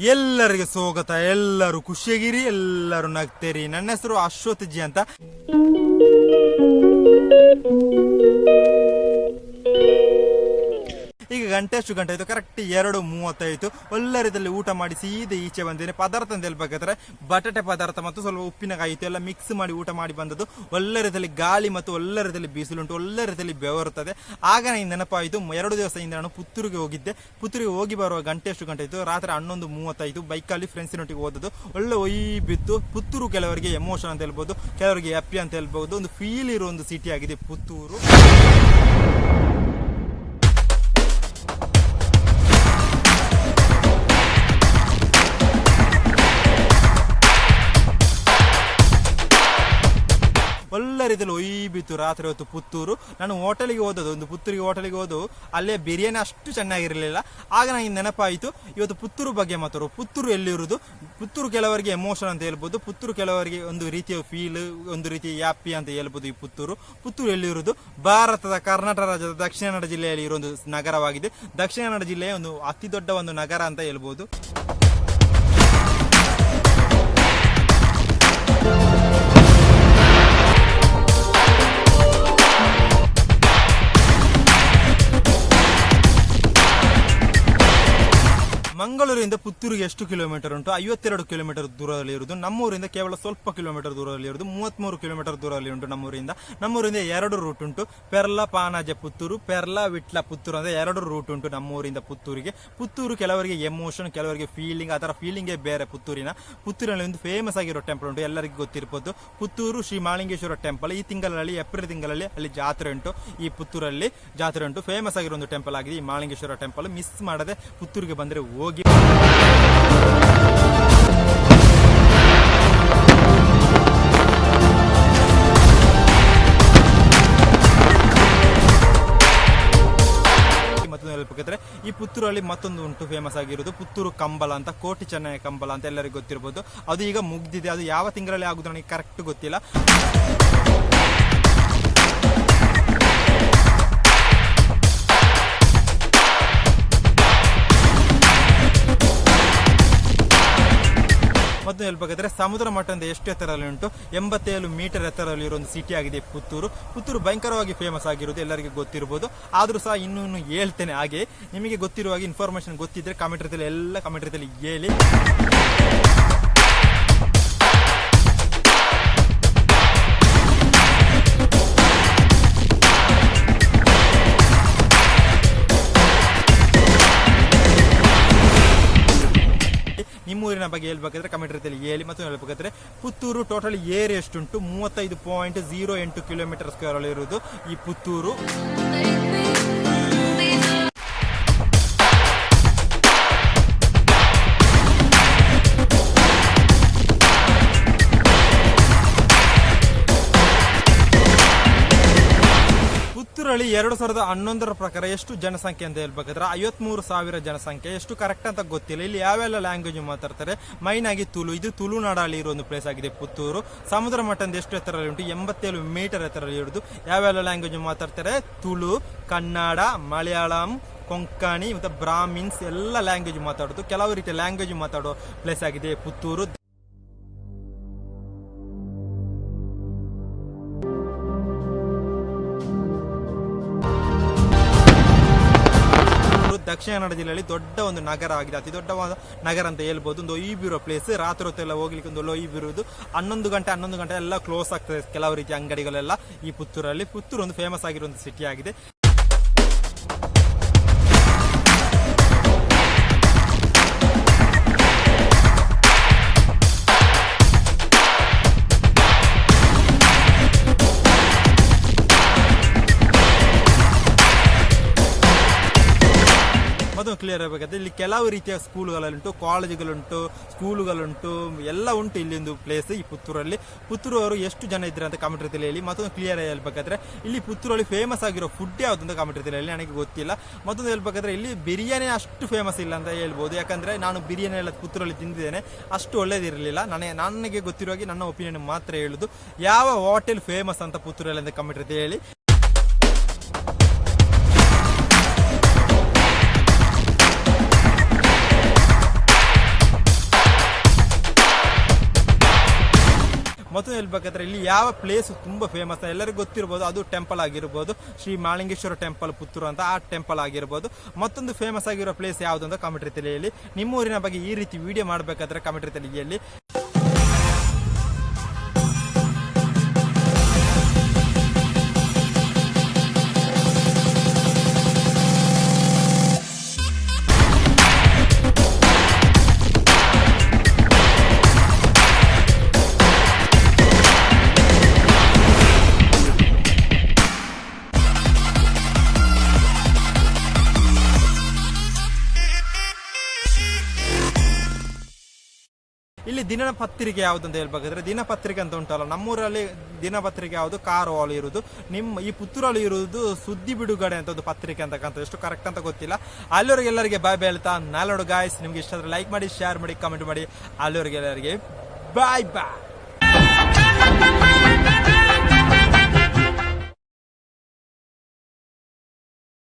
ಎಲ್ಲರಿಗೆ ಸ್ವಾಗತ ಎಲ್ಲರೂ ಖುಷಿಯಾಗಿರಿ ಎಲ್ಲರೂ ನಗ್ತೇರಿ. ನನ್ನ ಹೆಸರು ಅಶ್ವಥ್ ಜಿ ಅಂತ. ಈಗ ಗಂಟೆ ಎಷ್ಟು ಗಂಟೆ ಆಯಿತು. ಕರೆಕ್ಟ್ ಎರಡು ಮೂವತ್ತಾಯಿತು ಒಳ್ಳೆ ರೀತಿಯಲ್ಲಿ ಊಟ ಮಾಡಿ ಸೀದೆ ಈಚೆ ಬಂದಿದ್ದೀನಿ ಪದಾರ್ಥ ಅಂತ ಹೇಳ್ಬೇಕಾದ್ರೆ ಬಟಾಟೆ ಪದಾರ್ಥ ಮತ್ತು ಸ್ವಲ್ಪ ಉಪ್ಪಿನಕಾಯಿ ಇತ್ತು, ಎಲ್ಲ ಮಿಕ್ಸ್ ಮಾಡಿ ಊಟ ಮಾಡಿ ಬಂದದ್ದು. ಒಳ್ಳೆ ರೀತಿಯಲ್ಲಿ ಗಾಳಿ ಮತ್ತು ಒಳ್ಳೆ ರೀತಿಯಲ್ಲಿ ಬಿಸಿಲುಂಟು ಒಳ್ಳೆ ರೀತಿಯಲ್ಲಿ ಬೆವರುತ್ತದೆ. ಆಗ ನನಗೆ ನೆನಪಾಯಿತು ಎರಡು ದಿವಸದಿಂದ ನಾನು ಪುತ್ತೂರಿಗೆ ಹೋಗಿದ್ದೆ. ಪುತ್ತೂರಿಗೆ ಹೋಗಿ ಬರುವ ಗಂಟೆ ಎಷ್ಟು ಗಂಟೆ ಆಯಿತು. ರಾತ್ರಿ ಹನ್ನೊಂದು ಮೂವತ್ತೈದು ಬೈಕಲ್ಲಿ ಫ್ರೆಂಡ್ಸಿನೊಟ್ಟಿಗೆ ಹೋದದ್ದು. ಒಳ್ಳೆ ಒಯ್ ಬಿತ್ತು. ಪುತ್ತೂರು ಕೆಲವರಿಗೆ ಎಮೋಷನ್ ಅಂತ ಹೇಳ್ಬೋದು, ಕೆಲವರಿಗೆ ಹ್ಯಾಪಿ ಅಂತ ಹೇಳ್ಬೋದು. ಒಂದು ಫೀಲ್ ಇರೋ ಒಂದು ಸಿಟಿ ಆಗಿದೆ ಪುತ್ತೂರು. ರೀತಿಯಲ್ಲಿ ಒಯ್ ಬಿತ್ತು ರಾತ್ರಿ ಹೊತ್ತು ಪುತ್ತೂರು. ನಾನು ಹೋಟೆಲಿಗೆ ಹೋದದ್ದು, ಒಂದು ಪುತ್ತೂರಿಗೆ ಹೋಟೆಲ್ಗೆ ಹೋದು, ಅಲ್ಲೇ ಬಿರಿಯಾನಿ ಅಷ್ಟು ಚೆನ್ನಾಗಿರಲಿಲ್ಲ. ಆಗ ನನಗೆ ನೆನಪಾಯಿತು, ಇವತ್ತು ಪುತ್ತೂರು ಬಗ್ಗೆ ಮಾತಾಡು ಪುತ್ತೂರು ಎಲ್ಲಿರುವುದು? ಪುತ್ತೂರು ಕೆಲವರಿಗೆ ಎಮೋಷನ್ ಅಂತ ಹೇಳ್ಬೋದು. ಪುತ್ತೂರು ಕೆಲವರಿಗೆ ಒಂದು ರೀತಿಯ ಫೀಲ್ ಒಂದು ರೀತಿಯ ಯಾಪಿ ಅಂತ ಹೇಳ್ಬೋದು ಈ ಪುತ್ತೂರು. ಪುತ್ತೂರು ಎಲ್ಲಿರುವುದು? ಭಾರತದ ಕರ್ನಾಟಕ ರಾಜ್ಯದ ದಕ್ಷಿಣ ಕನ್ನಡ ಜಿಲ್ಲೆಯಲ್ಲಿ ಇರೋ ಒಂದು ನಗರವಾಗಿದೆ. ದಕ್ಷಿಣ ಕನ್ನಡ ಜಿಲ್ಲೆಯ ಒಂದು ಅತಿ ದೊಡ್ಡ ಒಂದು ನಗರ ಅಂತ ಹೇಳ್ಬೋದು. ಮಂಗಳೂರಿಂದ ಪುತ್ತೂರಿಗೆ ಎಷ್ಟು ಕಿಲೋಮೀಟರ್ ಉಂಟು? ಐವತ್ತೆರಡು ಕಿಲೋಮೀಟರ್ ದೂರದಲ್ಲಿ ಇರುವುದು. ನಮ್ಮೂರಿಂದ ಕೇವಲ ಸ್ವಲ್ಪ ಕಿಲೋಮೀಟರ್ ದೂರದಲ್ಲಿ ಇರುವುದು. ಮೂವತ್ಮೂರು ಕಿಲೋಮೀಟರ್ ದೂರದಲ್ಲಿ ಉಂಟು ನಮ್ಮೂರಿಂದ. ನಮ್ಮೂರಿಂದ ಎರಡು ರೂಟ್ ಉಂಟು. ಪೆರ್ಲ ಪಾನಾಜ ಪುತ್ತೂರು, ಪೆರ್ಲ ವಿಟ್ಲ ಪುತ್ತೂರು ಅಂದರೆ ಎರಡು ರೂಟ್ ಉಂಟು ನಮ್ಮೂರಿಂದ ಪುತ್ತೂರಿಗೆ. ಪುತ್ತೂರು ಕೆಲವರಿಗೆ ಎಮೋಷನ್ ಕೆಲವರಿಗೆ ಫೀಲಿಂಗ್ ಆ ಥರ ಫೀಲಿಂಗೇ ಬೇರೆ ಪುತ್ತೂರಿನ. ಪುತ್ತೂರಿನಲ್ಲಿ ಒಂದು ಫೇಮಸ್ ಆಗಿರೋ ಟೆಂಪಲ್ ಉಂಟು. ಎಲ್ಲರಿಗೂ ಗೊತ್ತಿರ್ಬೋದು. ಪುತ್ತೂರು ಶ್ರೀ ಮಾಳಿಂಗೇಶ್ವರ ಟೆಂಪಲ್ ಈ ತಿಂಗಳಲ್ಲಿ, ಏಪ್ರಿಲ್ ತಿಂಗಳಲ್ಲಿ ಅಲ್ಲಿ ಜಾತ್ರೆ ಉಂಟು. ಈ ಪುತ್ತೂರಲ್ಲಿ ಜಾತ್ರೆ ಉಂಟು. ಫೇಮಸ್ ಆಗಿರೋ ಒಂದು ಟೆಂಪಲ್ ಆಗಿದೆ ಈ ಮಾಳಿಂಗೇಶ್ವರ ಟೆಂಪಲ್ ಮಿಸ್ ಮಾಡದೆ ಪುತ್ತೂರಿಗೆ ಬಂದರೆ ಹೋಗಿ. ಈ ಪುತ್ತೂರಲ್ಲಿ ಮತ್ತೊಂದು ಉಂಟು ಫೇಮಸ್ ಆಗಿರೋದು ಪುತ್ತೂರು ಕಂಬಳ ಅಂತ, ಕೋಟಿ ಚೆನ್ನೈ ಕಂಬಳ ಅಂತ ಎಲ್ಲರಿಗೂ ಗೊತ್ತಿರಬಹುದು ಅದು ಈಗ ಮುಗ್ದಿದೆ. ಅದು ಯಾವ ತಿಂಗಳಲ್ಲಿ ಆಗುದು ನನಗೆ ಕರೆಕ್ಟ್ ಗೊತ್ತಿಲ್ಲ. ಮತ್ತು ಹೇಳ್ಬೇಕಾದ್ರೆ ಸಮುದ್ರ ಮಟ್ಟದಿಂದ ಎಷ್ಟು ಎತ್ತರದಲ್ಲಿ ಉಂಟು? ಎಂಬತ್ತೇಳು ಮೀಟರ್ ಎತ್ತರದಲ್ಲಿ ಇರೋ ಒಂದು ಸಿಟಿ ಆಗಿದೆ ಪುತ್ತೂರು. ಪುತ್ತೂರು ಭಯಂಕರವಾಗಿ ಫೇಮಸ್ ಆಗಿರೋದು ಎಲ್ಲರಿಗೂ ಗೊತ್ತಿರ್ಬೋದು. ಆದರೂ ಸಹ ಇನ್ನೂ ಹೇಳ್ತೇನೆ ಹಾಗೆ, ನಿಮಗೆ ಗೊತ್ತಿರುವ ಹಾಗೆ ಇನ್ಫಾರ್ಮೇಶನ್ ಗೊತ್ತಿದ್ರೆ ಕಮೆಂಟ್ ಎಲ್ಲ ಕಮೆಂಟ್ ಹೇಳಿ. ಬಗ್ಗೆ ಹೇಳ್ಬೇಕಾದ್ರೆ ಕಮೆಂಟ್ ರೀತಿಯಲ್ಲಿ ಹೇಳಿ ಮತ್ತು ಹೇಳ್ಬೇಕಾದ್ರೆ ಪುತ್ತೂರು ಟೋಟಲ್ ಏರಿಯಾ ಎಷ್ಟುಂಟು? ಮೂವತ್ತೈದು ಪಾಯಿಂಟ್ ಜೀರೋ ಎಂಟು ಕಿಲೋಮೀಟರ್ ಸ್ಕ್ವೇರ್ ಇರುವುದು ಈ ಪುತ್ತೂರು. ಪುತ್ತೂರಲ್ಲಿ ಎರಡು ಸಾವಿರದ ಹನ್ನೊಂದರ ಪ್ರಕಾರ ಎಷ್ಟು ಜನಸಂಖ್ಯೆ ಅಂತ ಹೇಳ್ಬೇಕಾದ್ರೆ ಐವತ್ಮೂರು ಸಾವಿರ ಜನಸಂಖ್ಯೆ. ಎಷ್ಟು ಕರೆಕ್ಟ್ ಅಂತ ಗೊತ್ತಿಲ್ಲ. ಇಲ್ಲಿ ಯಾವೆಲ್ಲ ಲ್ಯಾಂಗ್ವೇಜ್ ಮಾತಾಡ್ತಾರೆ? ಮೈನ್ ಆಗಿ ತುಳು. ಇದು ತುಳುನಾಡಲ್ಲಿ ಇರೋ ಒಂದು ಪ್ಲೇಸ್ ಆಗಿದೆ ಪುತ್ತೂರು. ಸಮುದ್ರ ಮಟ್ಟದಿಂದ ಎಷ್ಟು ಎತ್ತರಲ್ಲಿ ಉಂಟು? ಎಂಬತ್ತೇಳು ಮೀಟರ್ ಎತ್ತರಲ್ಲಿ ಇರೋದು ಯಾವೆಲ್ಲ ಲ್ಯಾಂಗ್ವೇಜ್ ಮಾತಾಡ್ತಾರೆ? ತುಳು, ಕನ್ನಡ, ಮಲಯಾಳಂ, ಕೊಂಕಣಿ, ಮತ್ತು ಬ್ರಾಹ್ಮಿನ್ಸ್ ಎಲ್ಲ ಲ್ಯಾಂಗ್ವೇಜ್ ಮಾತಾಡೋದು ಕೆಲವು ರೀತಿಯ ಲ್ಯಾಂಗ್ವೇಜ್ ಮಾತಾಡೋ ಪ್ಲೇಸ್ ಆಗಿದೆ ಪುತ್ತೂರು. ದಕ್ಷಿಣ ಕನ್ನಡ ಜಿಲ್ಲೆಯಲ್ಲಿ ದೊಡ್ಡ ಒಂದು ನಗರ ಆಗಿದೆ. ಅತಿ ದೊಡ್ಡವಾದ ನಗರ ಅಂತ ಹೇಳ್ಬೋದು. ಒಂದು ಒಯ್ಬಿರೋ ಪ್ಲೇಸ್ ರಾತ್ರಿ ಹೊತ್ತೆಲ್ಲ ಹೋಗ್ಲಿಕ್ಕೆ ಒಂದು ಲೋ ಒಯ್ಬಿರುವುದು ಹನ್ನೊಂದು ಗಂಟೆ ಹನ್ನೊಂದು ಗಂಟೆ ಎಲ್ಲ ಕ್ಲೋಸ್ ಆಗ್ತದೆ ಕೆಲವು ರೀತಿಯ ಅಂಗಡಿಗಳೆಲ್ಲ ಈ ಪುತ್ತೂರಲ್ಲಿ. ಪುತ್ತೂರು ಒಂದು ಫೇಮಸ್ ಆಗಿರುವಂತ ಸಿಟಿ ಆಗಿದೆ. ಮೊದಲು ಕ್ಲಿಯರ್ ಆಗಬೇಕಾದ್ರೆ ಇಲ್ಲಿ ಕೆಲವು ರೀತಿಯ ಸ್ಕೂಲುಗಳುಂಟು ಕಾಲೇಜುಗಳುಂಟು ಸ್ಕೂಲುಗಳುಂಟು ಎಲ್ಲ ಉಂಟು ಇಲ್ಲಿ ಒಂದು ಪ್ಲೇಸ್ ಈ ಪುತ್ತೂರಲ್ಲಿ. ಪುತ್ತೂರು ಅವರು ಎಷ್ಟು ಜನ ಇದ್ದಾರೆ ಅಂತ ಕಾಮೆಂಟ್ ಹೇಳಿ, ಮತ್ತೊಂದು ಕ್ಲಿಯರ್ ಹೇಳ್ಬೇಕಾದ್ರೆ ಇಲ್ಲಿ ಪುತ್ತೂರಲ್ಲಿ ಫೇಮಸ್ ಆಗಿರೋ ಫುಡ್ ಯಾವುದು ಅಂತ ಕಾಮೆಂಟ್ ನನಗೆ ಗೊತ್ತಿಲ್ಲ. ಮತ್ತೊಂದು ಹೇಳ್ಬೇಕಾದ್ರೆ ಇಲ್ಲಿ ಬಿರಿಯಾನಿ ಅಷ್ಟು ಫೇಮಸ್ ಇಲ್ಲ ಅಂತ ಹೇಳ್ಬೋದು. ಯಾಕಂದ್ರೆ ನಾನು ಬಿರಿಯಾನಿ ಎಲ್ಲ ಪುತ್ತೂರಲ್ಲಿ ತಿಂದಿದ್ದೇನೆ. ಅಷ್ಟು ಒಳ್ಳೇದಿರಲಿಲ್ಲ. ನನಗೆ ನನಗೆ ಗೊತ್ತಿರೋ ನನ್ನ ಒಪಿನಿಯನ್ ಮಾತ್ರ ಹೇಳುದು. ಯಾವ ಹೋಟೆಲ್ ಫೇಮಸ್ ಅಂತ ಪುತ್ತೂರಲ್ಲಿ ಅಂತ ಕಮೆಂಟ್ ಹೇಳಿ. ಮತ್ತೊಂದು ಹೇಳ್ಬೇಕಾದ್ರೆ ಇಲ್ಲಿ ಯಾವ ಪ್ಲೇಸ್ ತುಂಬ ಫೇಮಸ್ ಎಲ್ಲರಿಗೂ ಗೊತ್ತಿರ್ಬೋದು. ಅದು ಟೆಂಪಲ್ ಆಗಿರ್ಬೋದು, ಶ್ರೀ ಮಾಳಿಂಗೇಶ್ವರ ಟೆಂಪಲ್ ಪುತ್ತೂರು ಅಂತ ಆ ಟೆಂಪಲ್ ಆಗಿರ್ಬೋದು. ಮತ್ತೊಂದು ಫೇಮಸ್ ಆಗಿರೋ ಪ್ಲೇಸ್ ಯಾವುದು ಅಂತ ಕಾಮೆಂಟ್ ರೀತಿಯಲ್ಲಿ ಹೇಳಿ. ನಿಮ್ಮ ಊರಿನ ಬಗ್ಗೆ ಈ ರೀತಿ ವಿಡಿಯೋ ಮಾಡಬೇಕಾದ್ರೆ ಕಾಮೆಂಟ್ ರೀತಿಯಲ್ಲಿ ದಿನಪತ್ರಿಕೆ ಯಾವುದು ಅಂತ ಹೇಳ್ಬೇಕಾದ್ರೆ ದಿನಪತ್ರಿಕೆ ಅಂತ ಉಂಟಲ್ಲ, ನಮ್ಮೂರಲ್ಲಿ ದಿನಪತ್ರಿಕೆ ಯಾವುದು? ಕಾರ್ ಹಾಲು ಇರುವುದು ನಿಮ್ಮ ಈ ಪುತ್ತೂರಲ್ಲಿ ಇರುವುದು ಸುದ್ದಿ ಬಿಡುಗಡೆ ಅಂತ ಒಂದು ಪತ್ರಿಕೆ ಅಂತಕ್ಕಂಥ ಎಷ್ಟು ಕರೆಕ್ಟ್ ಅಂತ ಗೊತ್ತಿಲ್ಲ. ಅಲ್ಲಿವರೆಗೆ ಎಲ್ಲರಿಗೆ ಬಾಯ್ ಹೇಳ್ತಾ ನಾಲ್ಕು ಗಾಯ್ಸ್ ನಿಮ್ಗೆ ಇಷ್ಟ ಲೈಕ್ ಮಾಡಿ ಶೇರ್ ಮಾಡಿ ಕಮೆಂಟ್ ಮಾಡಿ. ಅಲ್ಲಿವರೆಗೆ ಎಲ್ಲರಿಗೆ ಬಾಯ್ ಬಾಯ್